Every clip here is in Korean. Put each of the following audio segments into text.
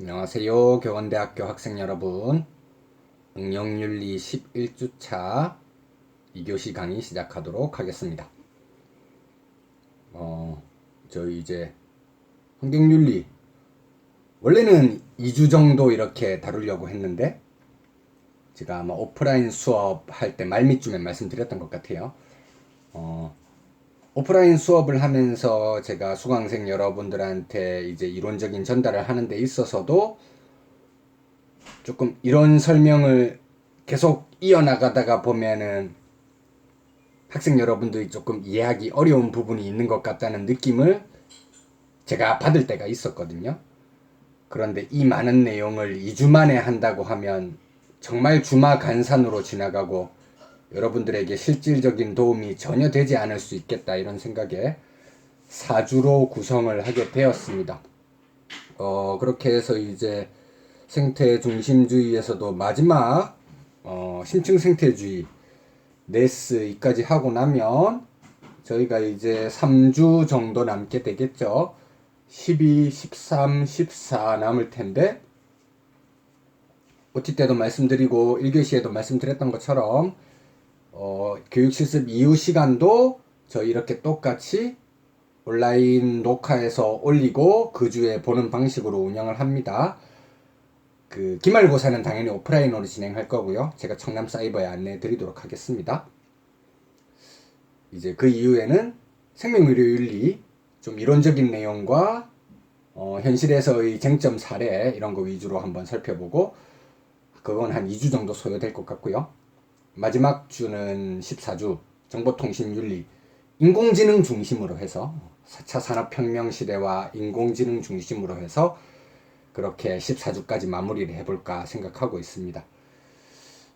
안녕하세요. 교원대학교 학생 여러분. 응용윤리 11주차 2교시 강의 시작하도록 하겠습니다. 어, 저희 이제 환경윤리 원래는 2주 정도 이렇게 다루려고 했는데 제가 아마 오프라인 수업 할 때 말미쯤에 말씀드렸던 것 같아요. 어, 오프라인 수업을 하면서 제가 수강생 여러분들한테 이제 이론적인 전달을 하는 데 있어서도 조금 이런 설명을 계속 이어나가다가 보면은 학생 여러분들이 조금 이해하기 어려운 부분이 있는 것 같다는 느낌을 제가 받을 때가 있었거든요. 그런데 이 많은 내용을 2주 만에 한다고 하면 정말 주마 간산으로 지나가고 여러분들에게 실질적인 도움이 전혀 되지 않을 수 있겠다 이런 생각에 4주로 구성을 하게 되었습니다. 어, 그렇게 해서 이제 생태 중심주의에서도 마지막 어, 심층 생태주의 네스 이까지 하고 나면 저희가 이제 3주 정도 남게 되겠죠. 12, 13, 14 남을 텐데 OT 때도 말씀드리고 1교시에도 말씀드렸던 것처럼 어, 교육 실습 이후 시간도 저희 이렇게 똑같이 온라인 녹화해서 올리고 그 주에 보는 방식으로 운영을 합니다. 그 기말고사는 당연히 오프라인으로 진행할 거고요. 제가 청남 사이버에 안내해 드리도록 하겠습니다. 이제 그 이후에는 생명의료 윤리 좀 이론적인 내용과 어, 현실에서의 쟁점 사례 이런 거 위주로 한번 살펴보고 그건 한 2주 정도 소요될 것 같고요. 마지막 주는 14주 정보통신윤리 인공지능 중심으로 해서 4차 산업혁명 시대와 인공지능 중심으로 해서 그렇게 14주까지 마무리를 해볼까 생각하고 있습니다.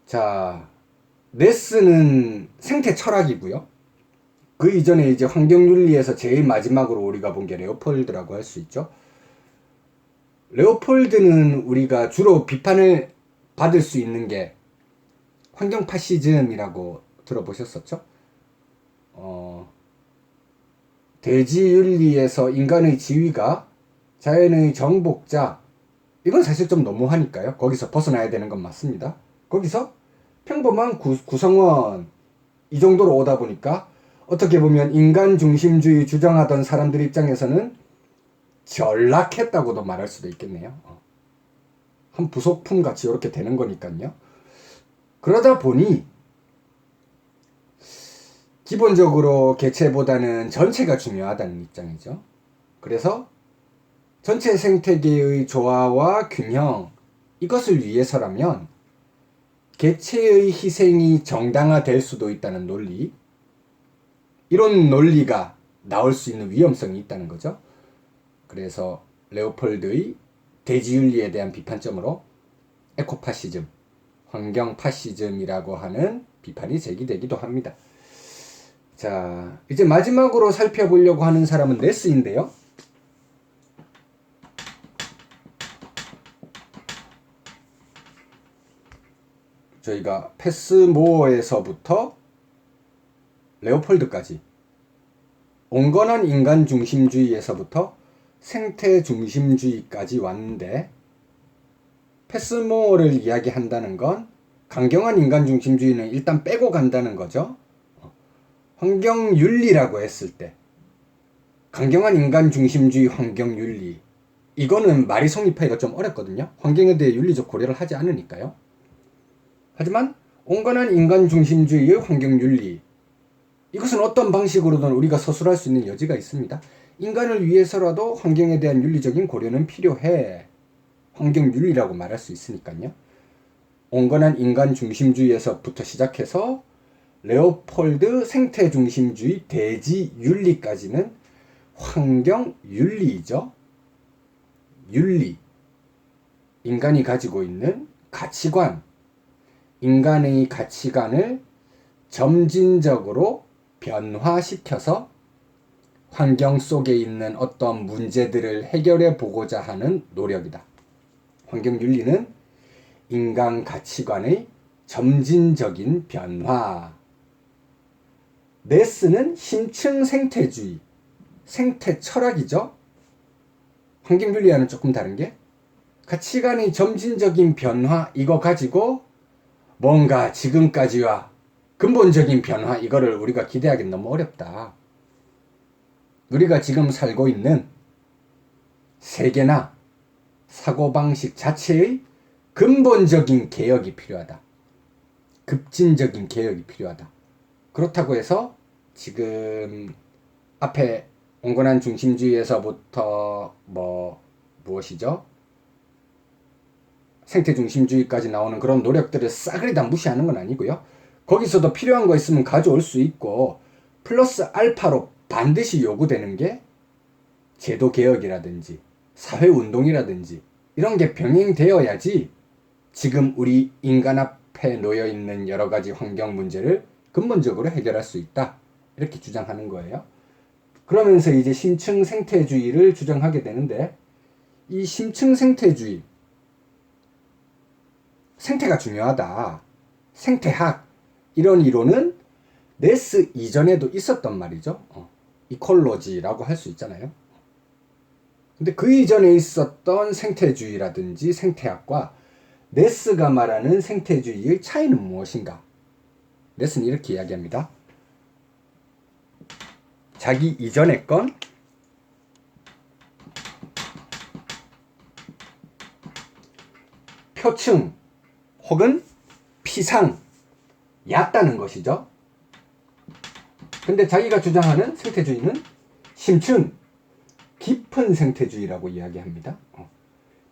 자, 네스는 생태 철학이고요. 그 이전에 이제 환경윤리에서 제일 마지막으로 우리가 본 게 레오폴드라고 할 수 있죠. 레오폴드는 우리가 주로 비판을 받을 수 있는 게 환경 파시즘이라고 들어보셨었죠? 어, 대지윤리에서 인간의 지위가 자연의 정복자 이건 사실 좀 너무하니까요. 거기서 벗어나야 되는 건 맞습니다. 거기서 평범한 구, 구성원 이 정도로 오다 보니까 어떻게 보면 인간 중심주의 주장하던 사람들 입장에서는 전락했다고도 말할 수도 있겠네요. 어. 한 부속품 같이 이렇게 되는 거니까요. 그러다 보니 기본적으로 개체보다는 전체가 중요하다는 입장이죠. 그래서 전체 생태계의 조화와 균형 이것을 위해서라면 개체의 희생이 정당화될 수도 있다는 논리 이런 논리가 나올 수 있는 위험성이 있다는 거죠. 그래서 레오폴드의 대지윤리에 대한 비판점으로 에코파시즘 환경 파시즘이라고 하는 비판이 제기되기도 합니다. 자, 이제 마지막으로 살펴보려고 하는 사람은 네스인데요. 저희가 패스모어에서부터 레오폴드까지 온건한 인간 중심주의에서부터 생태 중심주의까지 왔는데 패스모어를 이야기한다는 건 강경한 인간 중심주의는 일단 빼고 간다는 거죠. 환경윤리라고 했을 때 강경한 인간 중심주의 환경윤리 이거는 말이 성립하기가 좀 어렵거든요. 환경에 대해 윤리적 고려를 하지 않으니까요. 하지만 온건한 인간 중심주의의 환경윤리 이것은 어떤 방식으로든 우리가 서술할 수 있는 여지가 있습니다. 인간을 위해서라도 환경에 대한 윤리적인 고려는 필요해. 환경윤리라고 말할 수 있으니까요. 온건한 인간 중심주의에서부터 시작해서 레오폴드 생태 중심주의 대지 윤리까지는 환경 윤리이죠. 윤리. 인간이 가지고 있는 가치관. 인간의 가치관을 점진적으로 변화시켜서 환경 속에 있는 어떤 문제들을 해결해 보고자 하는 노력이다. 환경윤리는 인간 가치관의 점진적인 변화. 네스는 심층 생태주의, 생태 철학이죠. 환경윤리와는 조금 다른 게 가치관의 점진적인 변화 이거 가지고 뭔가 지금까지와 근본적인 변화 이거를 우리가 기대하기 너무 어렵다. 우리가 지금 살고 있는 세계나 사고방식 자체의 근본적인 개혁이 필요하다. 급진적인 개혁이 필요하다. 그렇다고 해서 지금 앞에 온건한 중심주의에서부터 뭐 무엇이죠? 생태 중심주의까지 나오는 그런 노력들을 싸그리 다 무시하는 건 아니고요. 거기서도 필요한 거 있으면 가져올 수 있고 플러스 알파로 반드시 요구되는 게 제도 개혁이라든지 사회 운동이라든지 이런 게 병행되어야지 지금 우리 인간 앞에 놓여 있는 여러 가지 환경 문제를 근본적으로 해결할 수 있다. 이렇게 주장하는 거예요. 그러면서 이제 심층 생태주의를 주장하게 되는데 이 심층 생태주의 생태가 중요하다. 생태학 이런 이론은 네스 이전에도 있었던 말이죠. 어, 이콜로지라고 할 수 있잖아요. 근데 그 이전에 있었던 생태주의라든지 생태학과 네스가 말하는 생태주의의 차이는 무엇인가? 네스는 이렇게 이야기합니다. 자기 이전의 건 표층 혹은 피상 얕다는 것이죠. 근데 자기가 주장하는 생태주의는 심층 깊은 생태주의라고 이야기합니다. 어.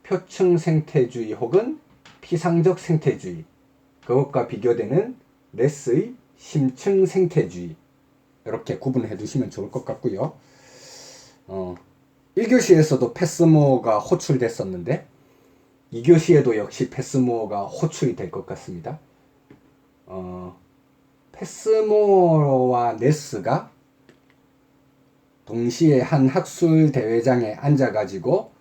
표층 생태주의 혹은 피상적 생태주의 그것과 비교되는 레스의 심층 생태주의 이렇게 구분해 두시면 좋을 것 같고요. 어, 1교시에서도 패스모어가 호출됐었는데 2교시에도 역시 패스모어가 호출이 될 것 같습니다. 어, 패스모어와 네스가 동시에 한 학술 대회장에 앉아가지고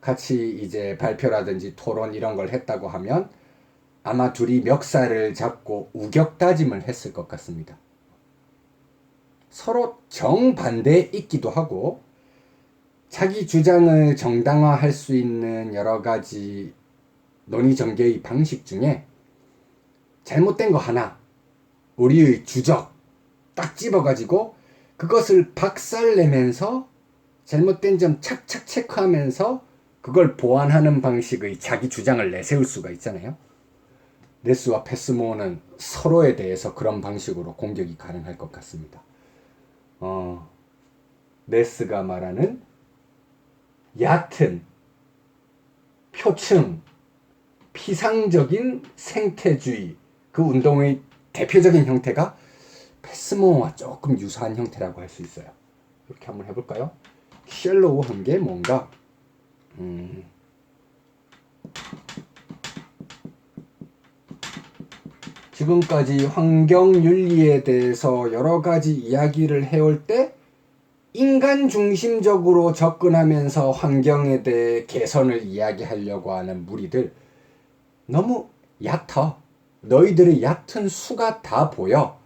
같이 이제 발표라든지 토론 이런 걸 했다고 하면 아마 둘이 멱살을 잡고 우격다짐을 했을 것 같습니다. 서로 정반대에 있기도 하고 자기 주장을 정당화할 수 있는 여러 가지 논의 전개의 방식 중에 잘못된 거 하나 우리의 주적 딱 집어가지고 그것을 박살내면서 잘못된 점 착착 체크하면서 그걸 보완하는 방식의 자기 주장을 내세울 수가 있잖아요. 네스와 패스모어는 서로에 대해서 그런 방식으로 공격이 가능할 것 같습니다. 어, 네스가 말하는 얕은 표층 피상적인 생태주의 그 운동의 대표적인 형태가 패스모어와 조금 유사한 형태라고 할 수 있어요. 이렇게 한번 해볼까요? 쉘로우한 게 뭔가 음, 지금까지 환경윤리에 대해서 여러 가지 이야기를 해올 때 인간 중심적으로 접근하면서 환경에 대해 개선을 이야기하려고 하는 무리들 너무 얕아. 너희들의 얕은 수가 다 보여.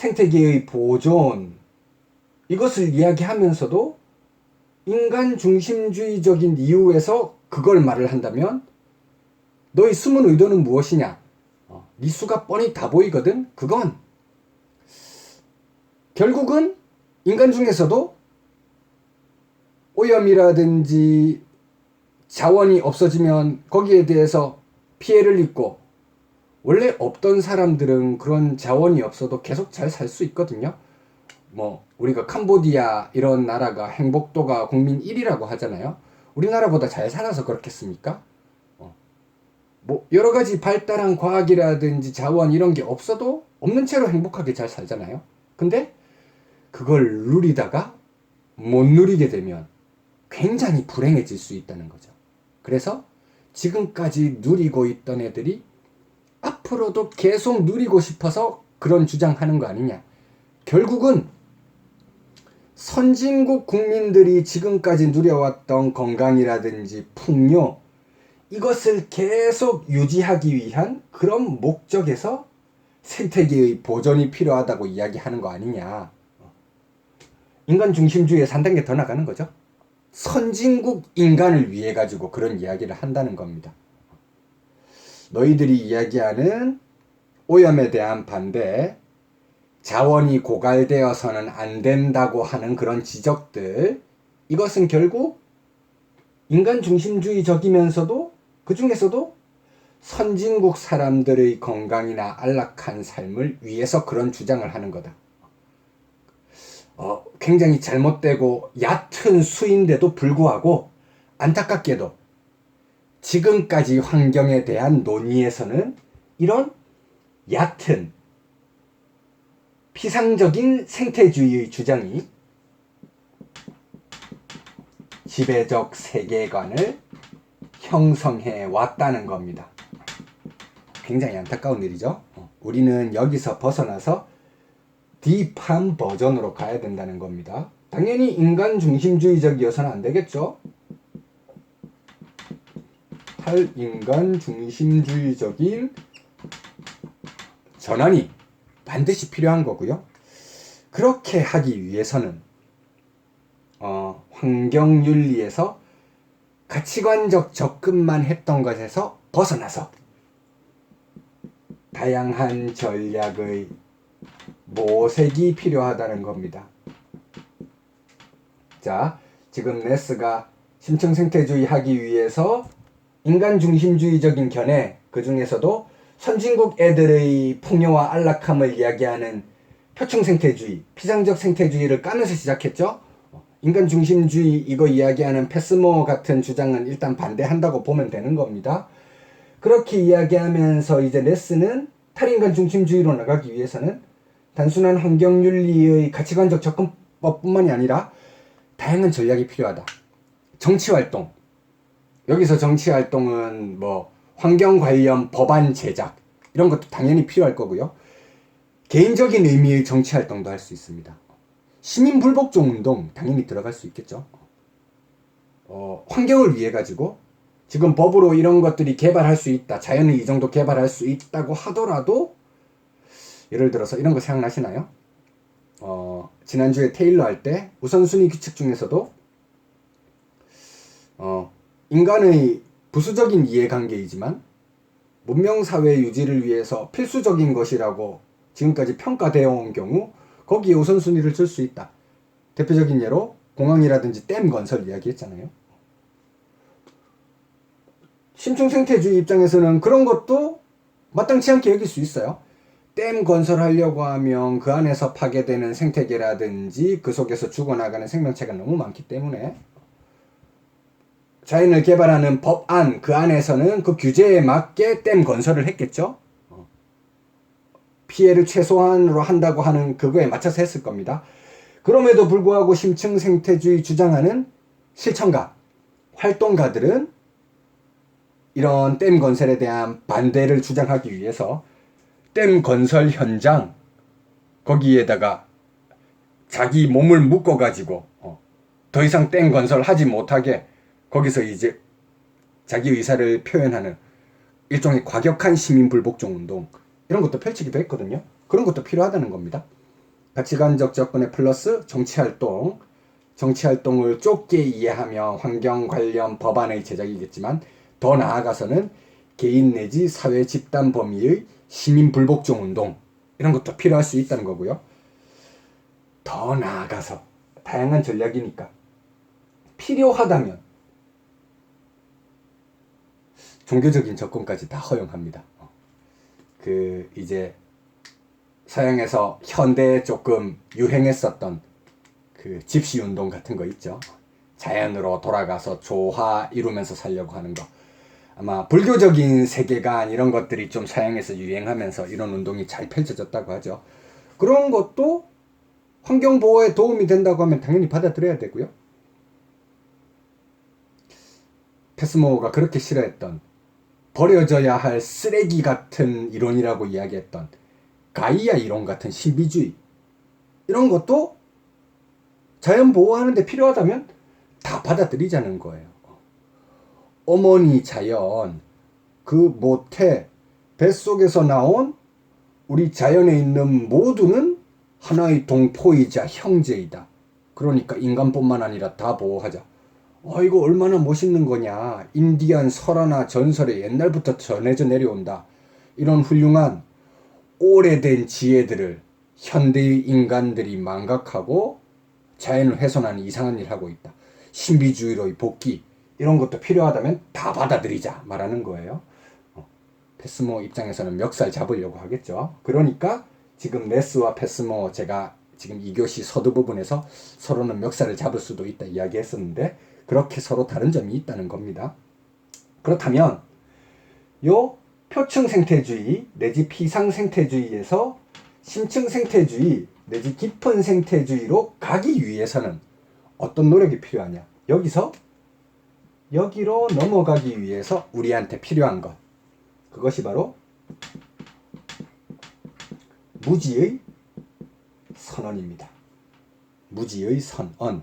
어, 생태계의 보존 이것을 이야기하면서도 인간 중심주의적인 이유에서 그걸 말을 한다면 너의 숨은 의도는 무엇이냐? 어, 네 수가 뻔히 다 보이거든. 그건 결국은 인간 중에서도 오염이라든지 자원이 없어지면 거기에 대해서 피해를 입고 원래 없던 사람들은 그런 자원이 없어도 계속 잘 살 수 있거든요. 뭐 우리가 캄보디아 이런 나라가 행복도가 국민 1위라고 하잖아요. 우리나라보다 잘 살아서 그렇겠습니까? 어. 뭐 여러 가지 발달한 과학이라든지 자원 이런 게 없어도 없는 채로 행복하게 잘 살잖아요. 근데 그걸 누리다가 못 누리게 되면 굉장히 불행해질 수 있다는 거죠. 그래서 지금까지 누리고 있던 애들이 앞으로도 계속 누리고 싶어서 그런 주장하는 거 아니냐. 결국은 선진국 국민들이 지금까지 누려왔던 건강이라든지 풍요, 이것을 계속 유지하기 위한 그런 목적에서 생태계의 보존이 필요하다고 이야기하는 거 아니냐. 인간 중심주의에 한 단계 더 나가는 거죠. 선진국 인간을 위해 가지고 그런 이야기를 한다는 겁니다. 너희들이 이야기하는 오염에 대한 반대, 자원이 고갈되어서는 안 된다고 하는 그런 지적들, 이것은 결국 인간 중심주의적이면서도 그 중에서도 선진국 사람들의 건강이나 안락한 삶을 위해서 그런 주장을 하는 거다. 어, 굉장히 잘못되고 얕은 수인데도 불구하고 안타깝게도 지금까지 환경에 대한 논의에서는 이런 얕은 피상적인 생태주의의 주장이 지배적 세계관을 형성해 왔다는 겁니다. 굉장히 안타까운 일이죠. 어, 우리는 여기서 벗어나서 딥한 버전으로 가야 된다는 겁니다. 당연히 인간 중심주의적이어서는 안 되겠죠. 탈인간 중심주의적인 전환이 반드시 필요한 거고요. 그렇게 하기 위해서는 어, 환경윤리에서 가치관적 접근만 했던 것에서 벗어나서 다양한 전략의 모색이 필요하다는 겁니다. 자, 지금 네스가 심층 생태주의 하기 위해서 인간 중심주의적인 견해, 그 중에서도 선진국 애들의 풍요와 안락함을 이야기하는 표층 생태주의, 피상적 생태주의를 까면서 시작했죠. 인간 중심주의 이거 이야기하는 패스모 같은 주장은 일단 반대한다고 보면 되는 겁니다. 그렇게 이야기하면서 이제 레스는 탈인간 중심주의로 나가기 위해서는 단순한 환경윤리의 가치관적 접근법뿐만이 아니라 다양한 전략이 필요하다. 정치활동. 여기서 정치 활동은 뭐 환경 관련 법안 제작 이런 것도 당연히 필요할 거고요. 개인적인 의미의 정치 활동도 할 수 있습니다. 시민 불복종 운동 당연히 들어갈 수 있겠죠. 어, 환경을 위해 가지고 지금 법으로 이런 것들이 개발할 수 있다. 자연이 이 정도 개발할 수 있다고 하더라도 예를 들어서 이런 거 생각나시나요? 어, 지난주에 테일러 할 때 우선순위 규칙 중에서도 어, 인간의 부수적인 이해관계이지만 문명사회 유지를 위해서 필수적인 것이라고 지금까지 평가되어 온 경우 거기에 우선순위를 줄 수 있다. 대표적인 예로 공항이라든지 댐 건설 이야기했잖아요. 심층생태주의 입장에서는 그런 것도 마땅치 않게 여길 수 있어요. 댐 건설하려고 하면 그 안에서 파괴되는 생태계라든지 그 속에서 죽어나가는 생명체가 너무 많기 때문에 자연을 개발하는 법안 그 안에서는 그 규제에 맞게 댐 건설을 했겠죠. 피해를 최소한으로 한다고 하는 그거에 맞춰서 했을 겁니다. 그럼에도 불구하고 심층 생태주의 주장하는 실천가, 활동가들은 이런 댐 건설에 대한 반대를 주장하기 위해서 댐 건설 현장 거기에다가 자기 몸을 묶어 가지고 어, 더 이상 댐 건설 하지 못하게 거기서 이제 자기 의사를 표현하는 일종의 과격한 시민 불복종 운동 이런 것도 펼치기도 했거든요. 그런 것도 필요하다는 겁니다. 가치관적 접근에 플러스 정치활동, 정치활동을 좁게 이해하며 환경 관련 법안의 제작이겠지만 더 나아가서는 개인 내지 사회 집단 범위의 시민 불복종 운동 이런 것도 필요할 수 있다는 거고요. 더 나아가서 다양한 전략이니까 필요하다면 종교적인 접근까지 다 허용합니다. 그 이제 서양에서 현대에 조금 유행했었던 그 집시 운동 같은 거 있죠. 자연으로 돌아가서 조화 이루면서 살려고 하는 거. 아마 불교적인 세계관 이런 것들이 좀 서양에서 유행하면서 이런 운동이 잘 펼쳐졌다고 하죠. 그런 것도 환경 보호에 도움이 된다고 하면 당연히 받아들여야 되고요. 패스모가 그렇게 싫어했던 버려져야 할 쓰레기 같은 이론이라고 이야기했던 가이아 이론 같은 신비주의 이런 것도 자연 보호하는데 필요하다면 다 받아들이자는 거예요. 어머니 자연 그 모태 뱃속에서 나온 우리 자연에 있는 모두는 하나의 동포이자 형제이다. 그러니까 인간뿐만 아니라 다 보호하자. 어, 이거 얼마나 멋있는 거냐. 인디안 설화나 전설에 옛날부터 전해져 내려온다. 이런 훌륭한 오래된 지혜들을 현대의 인간들이 망각하고 자연을 훼손하는 이상한 일 하고 있다. 신비주의로의 복귀 이런 것도 필요하다면 다 받아들이자 말하는 거예요. 어, 패스모 입장에서는 멱살 잡으려고 하겠죠. 그러니까 지금 네스와 패스모 제가 지금 2교시 서두 부분에서 서로는 멱살을 잡을 수도 있다 이야기했었는데 그렇게 서로 다른 점이 있다는 겁니다. 그렇다면 요 표층 생태주의 내지 피상 생태주의에서 심층 생태주의 내지 깊은 생태주의로 가기 위해서는 어떤 노력이 필요하냐? 여기서 여기로 넘어가기 위해서 우리한테 필요한 것 그것이 바로 무지의 선언입니다. 무지의 선언.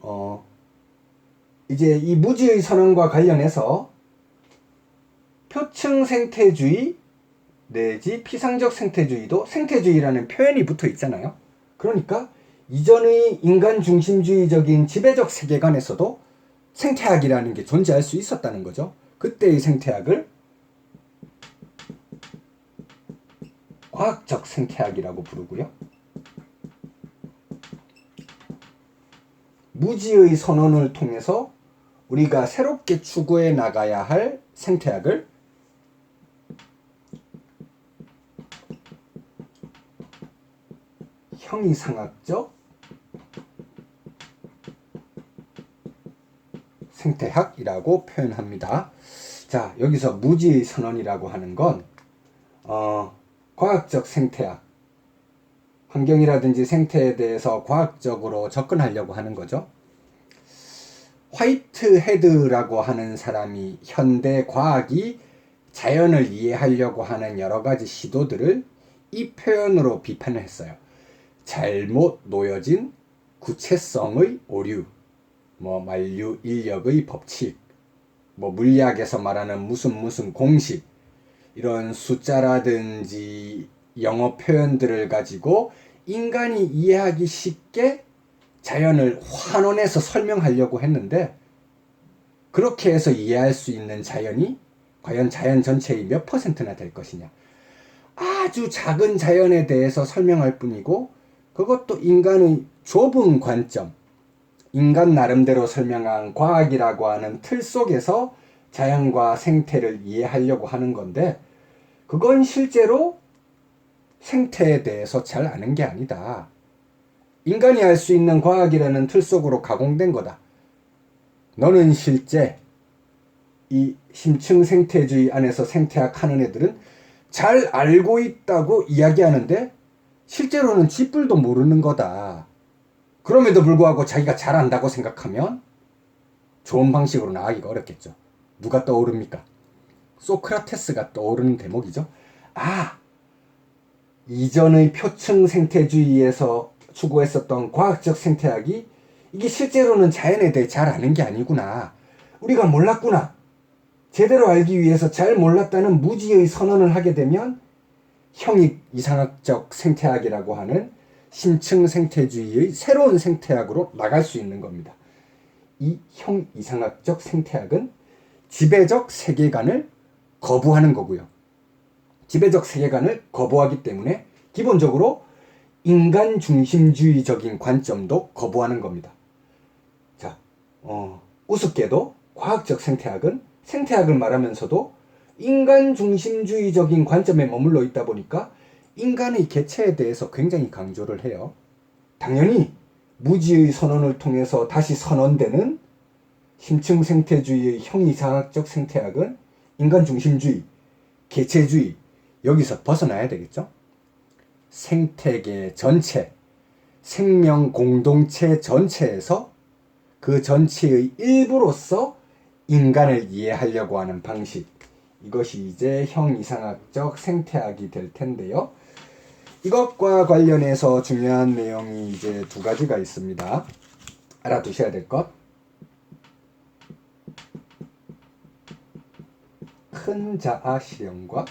어, 이제 이 무지의 선언과 관련해서 표층 생태주의 내지 피상적 생태주의도 생태주의라는 표현이 붙어 있잖아요. 그러니까 이전의 인간 중심주의적인 지배적 세계관에서도 생태학이라는 게 존재할 수 있었다는 거죠. 그때의 생태학을 과학적 생태학이라고 부르고요. 무지의 선언을 통해서 우리가 새롭게 추구해 나가야 할 생태학을 형이상학적 생태학이라고 표현합니다. 자, 여기서 무지의 선언이라고 하는 건 어, 과학적 생태학, 환경이라든지 생태에 대해서 과학적으로 접근하려고 하는 거죠. 화이트 헤드라고 하는 사람이 현대 과학이 자연을 이해하려고 하는 여러 가지 시도들을 이 표현으로 비판을 했어요. 잘못 놓여진 구체성의 오류, 뭐 만류 인력의 법칙, 뭐 물리학에서 말하는 무슨 무슨 공식, 이런 숫자라든지 영어 표현들을 가지고 인간이 이해하기 쉽게 자연을 환원해서 설명하려고 했는데 그렇게 해서 이해할 수 있는 자연이 과연 자연 전체의 몇 퍼센트나 될 것이냐. 아주 작은 자연에 대해서 설명할 뿐이고 그것도 인간의 좁은 관점, 인간 나름대로 설명한 과학이라고 하는 틀 속에서 자연과 생태를 이해하려고 하는 건데 그건 실제로 생태에 대해서 잘 아는 게 아니다. 인간이 알 수 있는 과학이라는 틀 속으로 가공된 거다. 너는 실제 이 심층 생태주의 안에서 생태학 하는 애들은 잘 알고 있다고 이야기하는데 실제로는 쥐뿔도 모르는 거다. 그럼에도 불구하고 자기가 잘 안다고 생각하면 좋은 방식으로 나가기가 어렵겠죠. 누가 떠오릅니까? 소크라테스가 떠오르는 대목이죠. 아, 이전의 표층 생태주의에서 추구했었던 과학적 생태학이 이게 실제로는 자연에 대해 잘 아는 게 아니구나. 우리가 몰랐구나. 제대로 알기 위해서 잘 몰랐다는 무지의 선언을 하게 되면 형익 이상학적 생태학이라고 하는 심층 생태주의의 새로운 생태학으로 나갈 수 있는 겁니다. 이 형 이상학적 생태학은 지배적 세계관을 거부하는 거고요. 지배적 세계관을 거부하기 때문에 기본적으로 인간 중심주의적인 관점도 거부하는 겁니다. 자, 어, 우습게도 과학적 생태학은 생태학을 말하면서도 인간 중심주의적인 관점에 머물러 있다 보니까 인간의 개체에 대해서 굉장히 강조를 해요. 당연히 무지의 선언을 통해서 다시 선언되는 심층 생태주의의 형이상학적 생태학은 인간 중심주의, 개체주의, 여기서 벗어나야 되겠죠? 생태계 전체, 생명 공동체 전체에서 그 전체의 일부로서 인간을 이해하려고 하는 방식. 이것이 이제 형이상학적 생태학이 될 텐데요. 이것과 관련해서 중요한 내용이 이제 두 가지가 있습니다. 알아두셔야 될 것. 큰 자아 실현과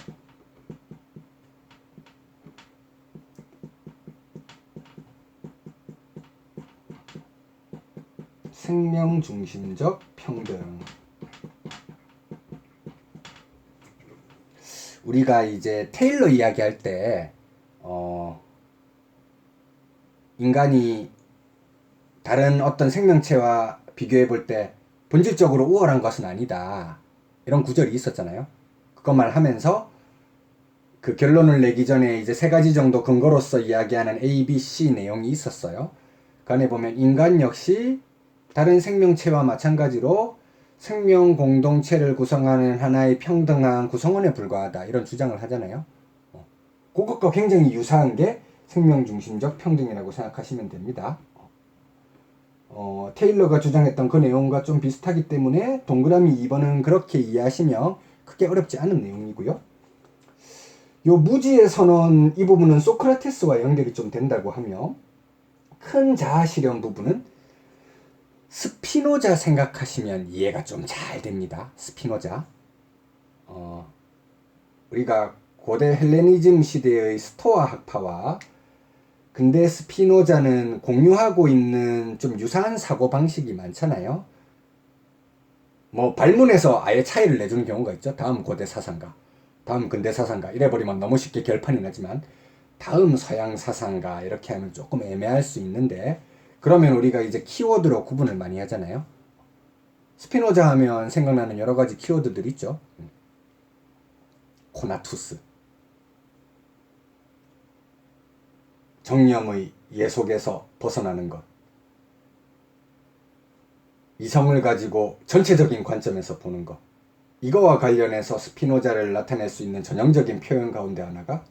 생명 중심적 평등. 우리가 이제 테일러 이야기할 때, 어, 인간이 다른 어떤 생명체와 비교해 볼 때 본질적으로 우월한 것은 아니다. 이런 구절이 있었잖아요. 그것만 하면서 그 결론을 내기 전에 이제 세 가지 정도 근거로서 이야기하는 A, B, C 내용이 있었어요. 그 안에 보면 인간 역시 다른 생명체와 마찬가지로 생명 공동체를 구성하는 하나의 평등한 구성원에 불과하다. 이런 주장을 하잖아요. 어. 그것과 굉장히 유사한 게 생명 중심적 평등이라고 생각하시면 됩니다. 어, 테일러가 주장했던 그 내용과 좀 비슷하기 때문에 동그라미 2번은 그렇게 이해하시면 크게 어렵지 않은 내용이고요. 요 무지의 선언 이 부분은 소크라테스와 연결이 좀 된다고 하며 큰 자아 실현 부분은 스피노자 생각하시면 이해가 좀 잘 됩니다. 스피노자. 어, 우리가 고대 헬레니즘 시대의 스토아 학파와 근데 스피노자는 공유하고 있는 좀 유사한 사고 방식이 많잖아요. 뭐 발문에서 아예 차이를 내주는 경우가 있죠. 다음 고대 사상가, 다음 근대 사상가 이래 버리면 너무 쉽게 결판이 나지만 다음 서양 사상가 이렇게 하면 조금 애매할 수 있는데 그러면 우리가 이제 키워드로 구분을 많이 하잖아요. 스피노자 하면 생각나는 여러 가지 키워드들 있죠. 코나투스, 정념의 예속에서 벗어나는 것. 이성을 가지고 전체적인 관점에서 보는 것. 이거와 관련해서 스피노자를 나타낼 수 있는 전형적인 표현 가운데 하나가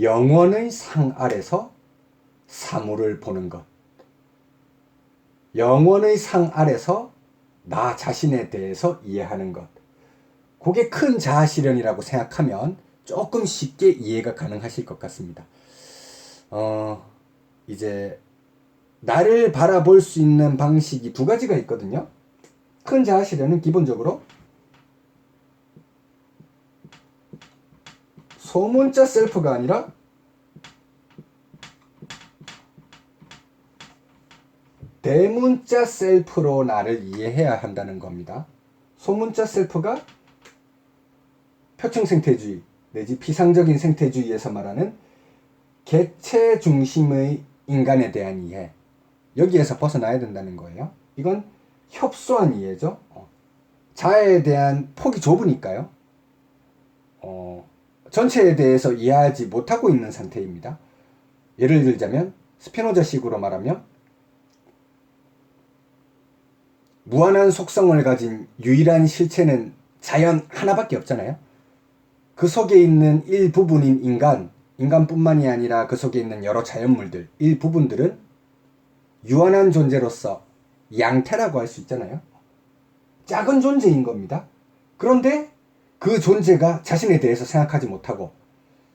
영원의 상 아래서 사물을 보는 것. 영원의 상 아래서 나 자신에 대해서 이해하는 것. 그게 큰 자아 실현이라고 생각하면 조금 쉽게 이해가 가능하실 것 같습니다. 어, 이제 나를 바라볼 수 있는 방식이 두 가지가 있거든요. 큰 자아 실현은 기본적으로 소문자 셀프가 아니라 대문자 셀프로 나를 이해해야 한다는 겁니다. 소문자 셀프가 표층 생태주의 내지 피상적인 생태주의에서 말하는 개체 중심의 인간에 대한 이해 여기에서 벗어나야 된다는 거예요. 이건 협소한 이해죠. 어. 자아에 대한 폭이 좁으니까요. 어, 전체에 대해서 이해하지 못하고 있는 상태입니다. 예를 들자면 스피노자식으로 말하면 무한한 속성을 가진 유일한 실체는 자연 하나밖에 없잖아요. 그 속에 있는 일부분인 인간, 인간뿐만이 아니라 그 속에 있는 여러 자연물들, 일부분들은 유한한 존재로서 양태라고 할 수 있잖아요. 작은 존재인 겁니다. 그런데 그 존재가 자신에 대해서 생각하지 못하고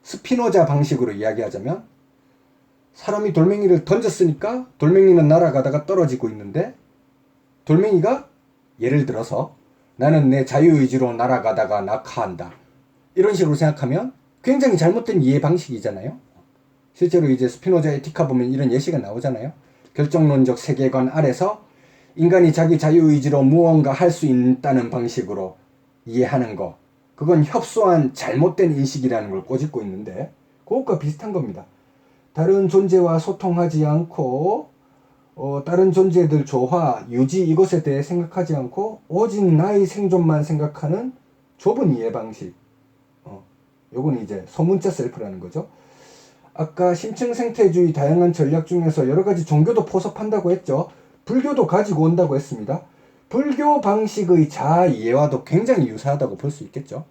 스피노자 방식으로 이야기하자면 사람이 돌멩이를 던졌으니까 돌멩이는 날아가다가 떨어지고 있는데 돌멩이가 예를 들어서 나는 내 자유의지로 날아가다가 낙하한다. 이런 식으로 생각하면 굉장히 잘못된 이해 방식이잖아요. 실제로 이제 스피노자 에티카 보면 이런 예시가 나오잖아요. 결정론적 세계관 아래서 인간이 자기 자유의지로 무언가 할 수 있다는 방식으로 이해하는 거. 그건 협소한 잘못된 인식이라는 걸 꼬집고 있는데 그것과 비슷한 겁니다. 다른 존재와 소통하지 않고 어, 다른 존재들 조화, 유지 이것에 대해 생각하지 않고 오직 나의 생존만 생각하는 좁은 이해 방식. 어, 요건 이제 소문자 셀프라는 거죠. 아까 심층 생태주의 다양한 전략 중에서 여러 가지 종교도 포섭한다고 했죠. 불교도 가지고 온다고 했습니다. 불교 방식의 자아 이해와도 굉장히 유사하다고 볼 수 있겠죠.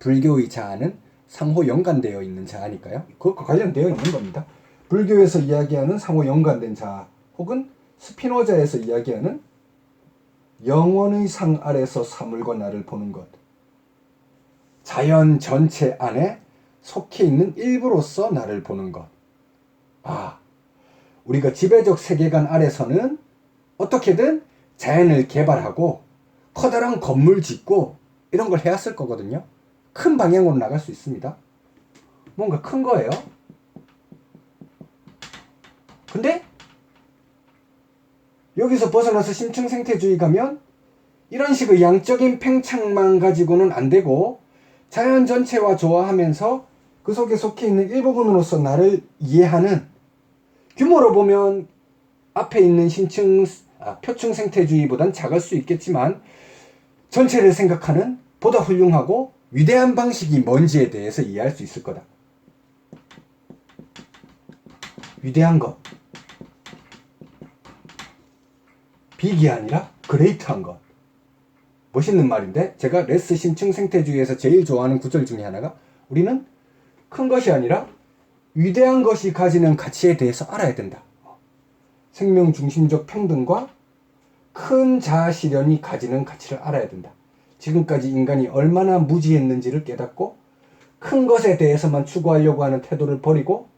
불교의 자아는 상호 연관되어 있는 자아니까요. 그것과 관련되어 있는 겁니다. 불교에서 이야기하는 상호 연관된 자아 혹은 스피노자에서 이야기하는 영원의 상 아래서 사물과 나를 보는 것. 자연 전체 안에 속해 있는 일부로서 나를 보는 것. 아, 우리가 지배적 세계관 아래서는 어떻게든 자연을 개발하고 커다란 건물 짓고 이런 걸 해왔을 거거든요. 큰 방향으로 나갈 수 있습니다. 뭔가 큰 거예요. 근데 여기서 벗어나서 심층 생태주의 가면 이런 식의 양적인 팽창만 가지고는 안 되고 자연 전체와 조화하면서 그 속에 속해 있는 일부분으로서 나를 이해하는 규모로 보면 앞에 있는 신층 아, 표층 생태주의보단 작을 수 있겠지만 전체를 생각하는 보다 훌륭하고 위대한 방식이 뭔지에 대해서 이해할 수 있을 거다. 위대한 것. 빅이 아니라 그레이트한 것. 멋있는 말인데 제가 레스 심층 생태주의에서 제일 좋아하는 구절 중에 하나가 우리는 큰 것이 아니라 위대한 것이 가지는 가치에 대해서 알아야 된다. 생명 중심적 평등과 큰 자아 실현이 가지는 가치를 알아야 된다. 지금까지 인간이 얼마나 무지했는지를 깨닫고 큰 것에 대해서만 추구하려고 하는 태도를 버리고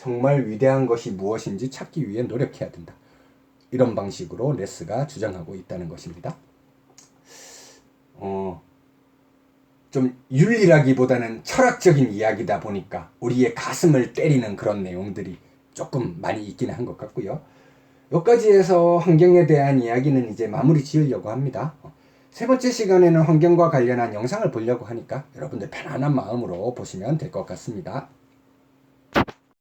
정말 위대한 것이 무엇인지 찾기 위해 노력해야 된다. 이런 방식으로 레스가 주장하고 있다는 것입니다. 어, 좀 윤리라기보다는 철학적인 이야기다 보니까 우리의 가슴을 때리는 그런 내용들이 조금 많이 있기는 한 것 같고요. 여기까지 해서 환경에 대한 이야기는 이제 마무리 지으려고 합니다. 어, 세 번째 시간에는 환경과 관련한 영상을 보려고 하니까 여러분들 편안한 마음으로 보시면 될 것 같습니다.